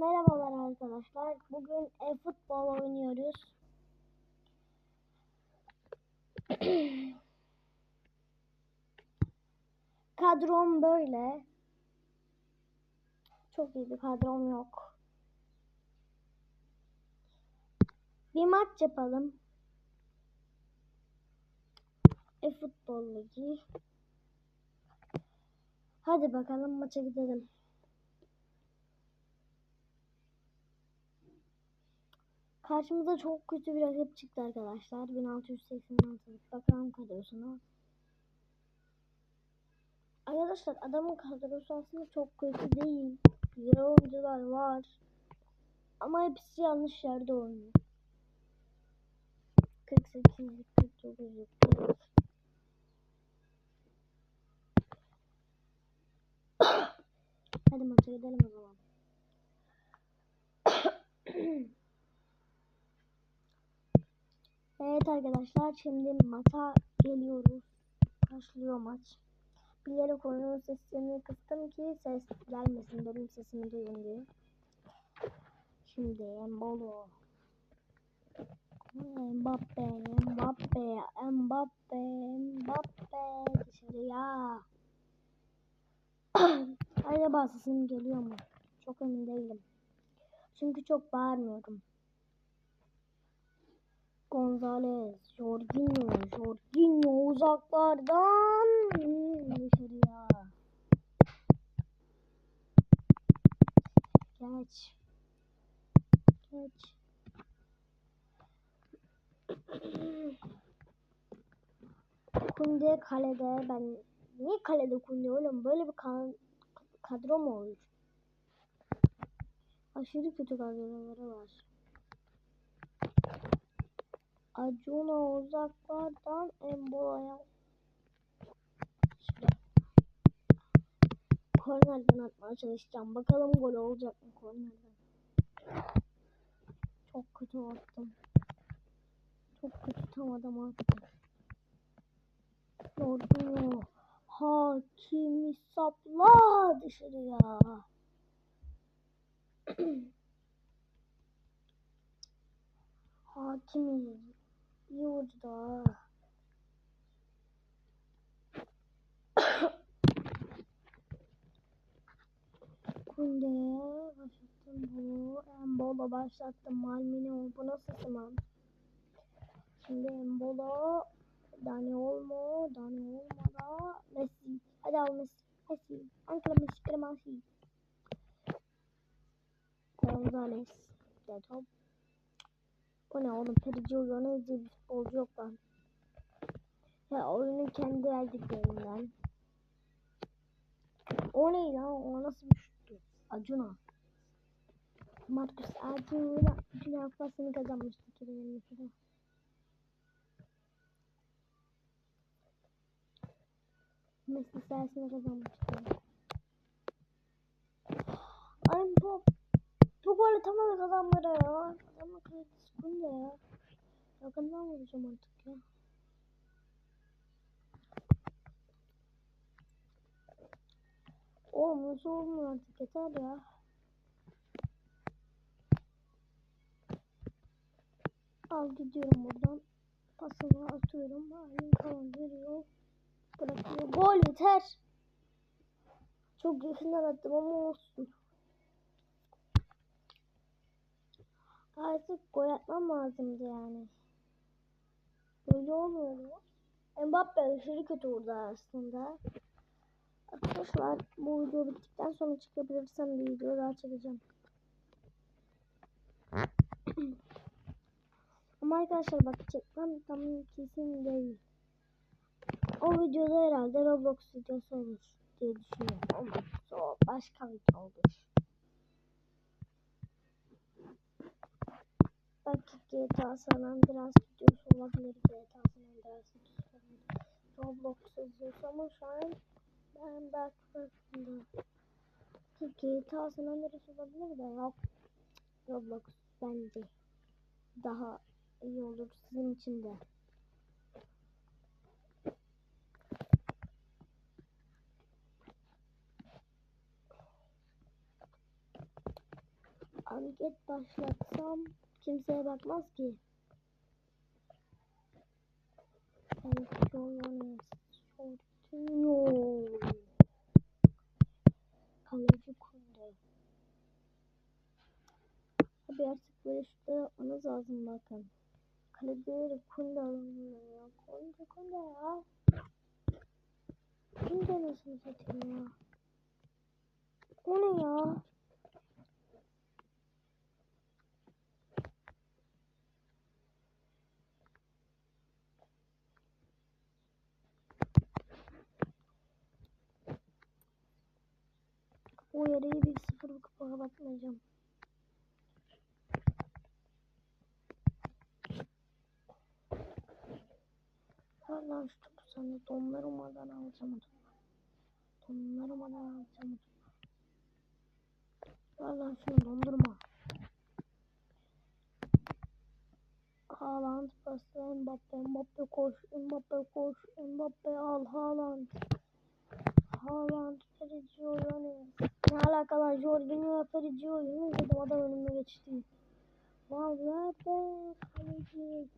Merhabalar arkadaşlar. Bugün e-futbol oynuyoruz. Kadrom böyle. Çok iyi bir kadrom yok. Bir maç yapalım. E-futbol ligi. Hadi bakalım maça gidelim. Karşımıza çok kötü bir rakip çıktı arkadaşlar. 1686. Bakalım kadrosuna. Arkadaşlar adamın kadrosu aslında çok kötü değil. Güzel oyuncular var. Ama hepsi yanlış yerde oynuyor. 48'lik, 49'luk, 40. Hadi maça gidelim o zaman. Evet arkadaşlar şimdi maça geliyoruz. Başlıyor maç. Bilerek oyunun sesini kıstım ki ses gelmesin benim sesimi duyun diye. Şimdi Embolo. Mbappe, Mbappe, Mbappe, Mbappe dışarıya. Acaba sesim geliyor mu? Çok emin değilim. Çünkü çok bağırmıyorum. Gonzalez, Jorginho, Jorginho uzaklardan dışarıya. Geç. Geç. Kunde kalede ben niye kalede Kunde oğlum böyle bir kan, kadro mu olur? Aşırı kötü kadroları var. Acuna uzaklardan Embola'ya Kornerden atmaya çalışacağım. Bakalım gol olacak mı kornerden. Çok kötü attım. Çok kötü tam adam attım. Yorgunluğu. Hakimi sapla dışarıya. Hakimi iyi vurdu da. Başlattım bu. Embolo başlattım. Malmino bu nasıl sıman? Şimdi Embolo Dani Olmo Dani Olmo da Messi. Hadi al Messi. Messi. Ankara Messi. Kremasi. Gonzales. De top. O ne oğlum? Perici oyunu diye bir futbolcu yok lan. Ya oyunun kendi verdiklerinden. O ne lan? O nasıl bir şuttu? Acuna. Marcus Acuna Dünya Kupası'nı kazanmıştı 2022'de. Messi sayesinde kazanmıştı. Ay bu bu gol atamadık adamlara ya. Adamın kredisi kunde ya. Yakından vuracağım artık ya. Oğlum nasıl olmuyor artık yeter ya. Al gidiyorum buradan. Pasımı atıyorum. Halim falan veriyor. Bırakıyor. Gol yeter. Çok yakından attım ama olsun. Artık gol atmam lazımdı yani. Böyle olmuyor mu? Mbappe aşırı kötü vurdu aslında. Arkadaşlar bu video bittikten sonra çıkabilirsem bir video daha çekeceğim. Ama arkadaşlar bak çekmem tam kesin değil. O videoda herhalde Roblox videosu olur diye düşünüyorum. O başka video olur. Belki GTA San Andreas videosu olabilir. GTA San Andreas videosu olabilir. Roblox videosu ama şu an ben belki farkında. GTA San Andreas olabilir de yok. Roblox bence daha iyi olur sizin için de. Anket başlatsam kimseye bakmaz ki. Kaleci Kunde. Abi artık böyle şutlar yapmanız lazım bakın. Kalecileri Kunde alınmıyor ya. Kunde Kunde ya. Kunde nasıl satayım ya? O ne ya? O yarıyı bir sıfır kapatmayacağım. Lan şu sana alacağım o topu. Ver lan şunu dondurma. Haaland pası Mbappe Mbappe koş Mbappe koş Mbappe al Haaland. Haaland Fericcio Yunus. Ne alaka lan Jorginho Fericcio Yunus dedim adam önüme geçti. Valverde kaleci.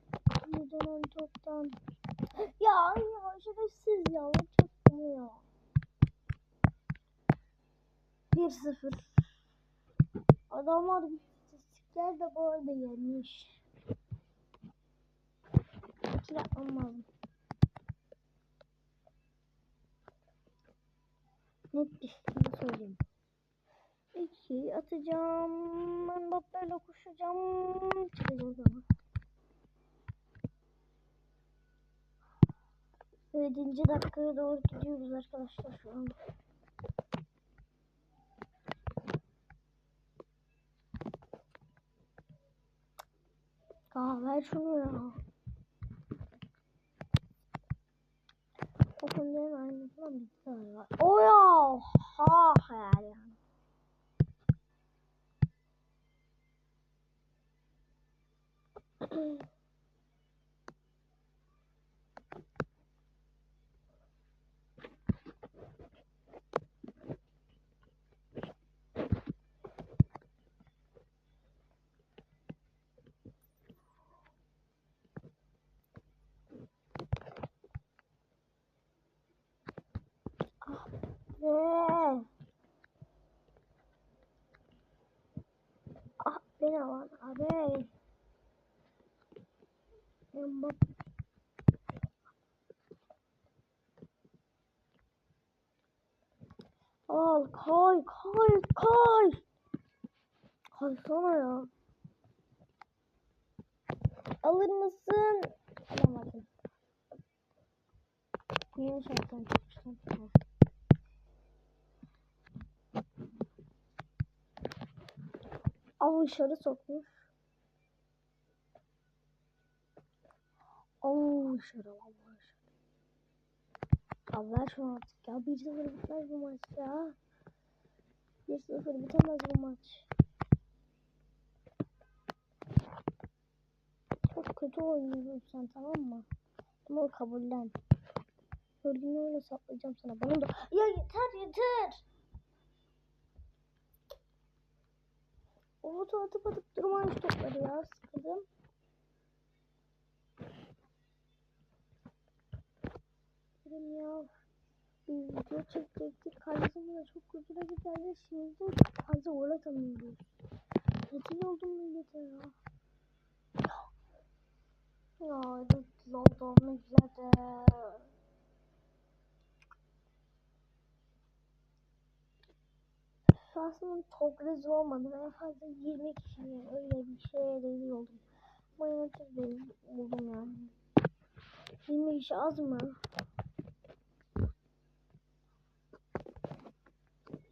Dönen toptan. Ya ya şerefsiz ya. Ne çaktım ya. 1-0. Adamlar istatistikler de bu arada yenmiş. İki yapmam lazım. Net bir şekilde söyleyeyim. İki atacağım. Ben Mbappe'yle koşacağım. Çıkacağım sonra. Yedinci dakikaya doğru gidiyoruz arkadaşlar şu an. Aa ver şunu ya. O konuda hemen falan bir tane. O ya. Ha hayal yani. Ve ah beni alan abi. Mbappe. Al kay kay kay. Kaysana ya. Alır mısın? Alamadım. Niye şarttan çıkmıştım? Ha. Av dışarı sokmuş. Av dışarı vallahi dışarı. Ya ver şunu artık ya. 1-0 bitmez bu maç ya. 1-0 bitemez bu maç. Çok kötü oynuyorsun sen tamam mı? Bunu kabullen. Gördüğünü öyle saplayacağım sana. Bana da... Ya yeter yeter. Umut atıp atıp durma şu topları ya. Sıkıldım. Dedim ya. Bir video çekecektik. Kardeşimle çok güzel giderdi. Şimdi de fazla gol atamıyoruz. Rezil oldum millete ya. Ya rezil oldum millete. Aslında çok rezil olmadım. En fazla 20 kişi öyle bir şeye rezil oldum. Bu çok rezil oldum yani. 20 kişi az mı?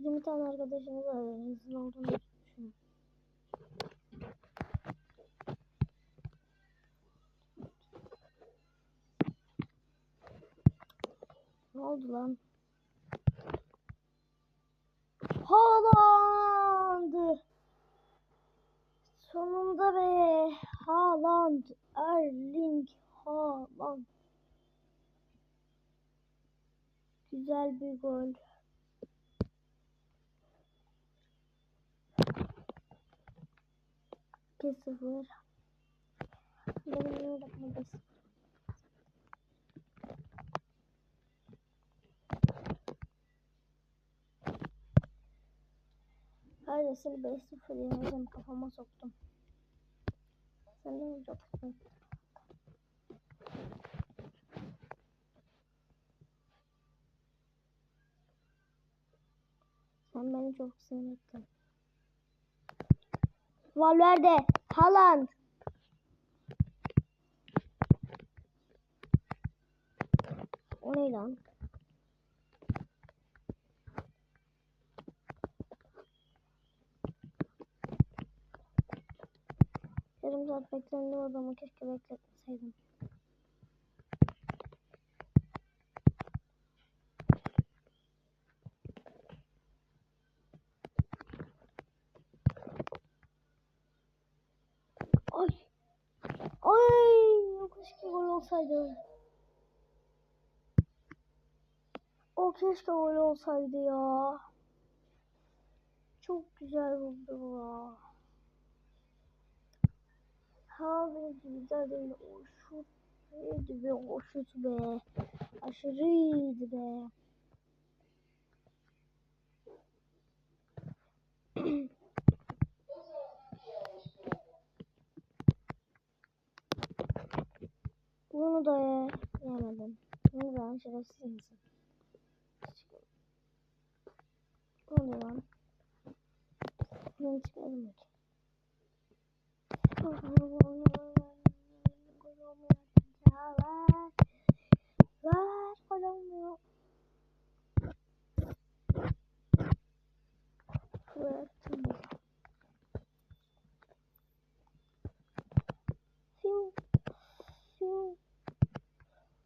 20 tane arkadaşımız var. Rezil olduğunu. Ne oldu lan? Haaland! Sonunda be! Haaland! Erling Haaland! Güzel bir gol. 2-0. Benim yorumu 1-0. Neredeyse 5-0 yeneceğim kafama soktum. Sen de mi yapacaksın? Sen beni çok sinir ettin. Valverde, Haaland. O ne lan? Yarım saat beklendi o zaman keşke bekletmeseydim. Ay. Ay. Keşke gol olsaydı. O keşke gol olsaydı ya. Çok güzel oldu bu. Benimki güzel değil. O şut iyiydi be. O be. Aşırı iyiydi be. Bunu da ye yemedim. Bunu da şerefsiz insan. Bu ne lan? Ben çıkarım ki.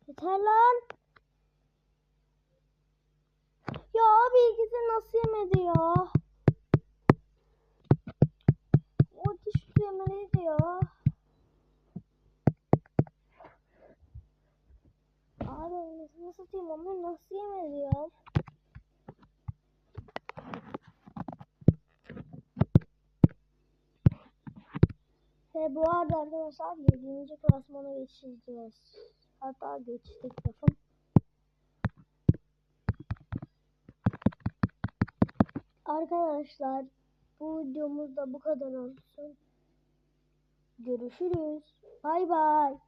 Yeter lan. Ya abi ikisi nasıl yemedi ya? O diş yemeliydi ya. Abi nasıl satayım onları nasıl yemedi ya? Ve bu arada arkadaşlar 7. klasmana geçeceğiz. Hatta geçtik bakın. Arkadaşlar bu videomuz da bu kadar olsun. Görüşürüz. Bay bay.